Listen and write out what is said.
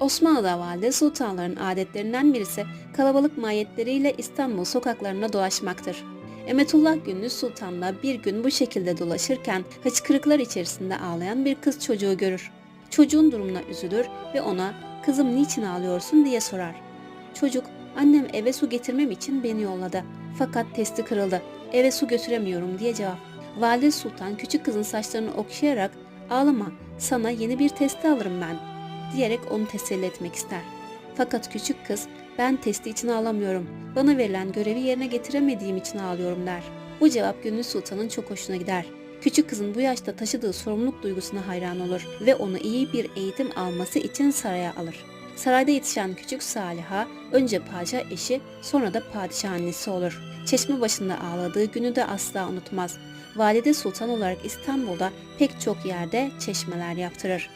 Osmanlı'da valide sultanların adetlerinden birisi kalabalık mahiyetleriyle İstanbul sokaklarına dolaşmaktır. Emetullah Gündüz Sultan da bir gün bu şekilde dolaşırken hıçkırıklar içerisinde ağlayan bir kız çocuğu görür. Çocuğun durumuna üzülür ve ona kızım niçin ağlıyorsun diye sorar. Çocuk annem eve su getirmem için beni yolladı fakat testi kırıldı eve su götüremiyorum diye cevap. Valide Sultan küçük kızın saçlarını okşayarak ağlama sana yeni bir testi alırım ben diyerek onu teselli etmek ister. Fakat küçük kız ben testi için ağlamıyorum. Bana verilen görevi yerine getiremediğim için ağlıyorum der. Bu cevap Gönül Sultan'ın çok hoşuna gider. Küçük kızın bu yaşta taşıdığı sorumluluk duygusuna hayran olur ve onu iyi bir eğitim alması için saraya alır. Sarayda yetişen küçük Saliha önce padişah eşi sonra da padişah annesi olur. Çeşme başında ağladığı günü de asla unutmaz. Valide Sultan olarak İstanbul'da pek çok yerde çeşmeler yaptırır.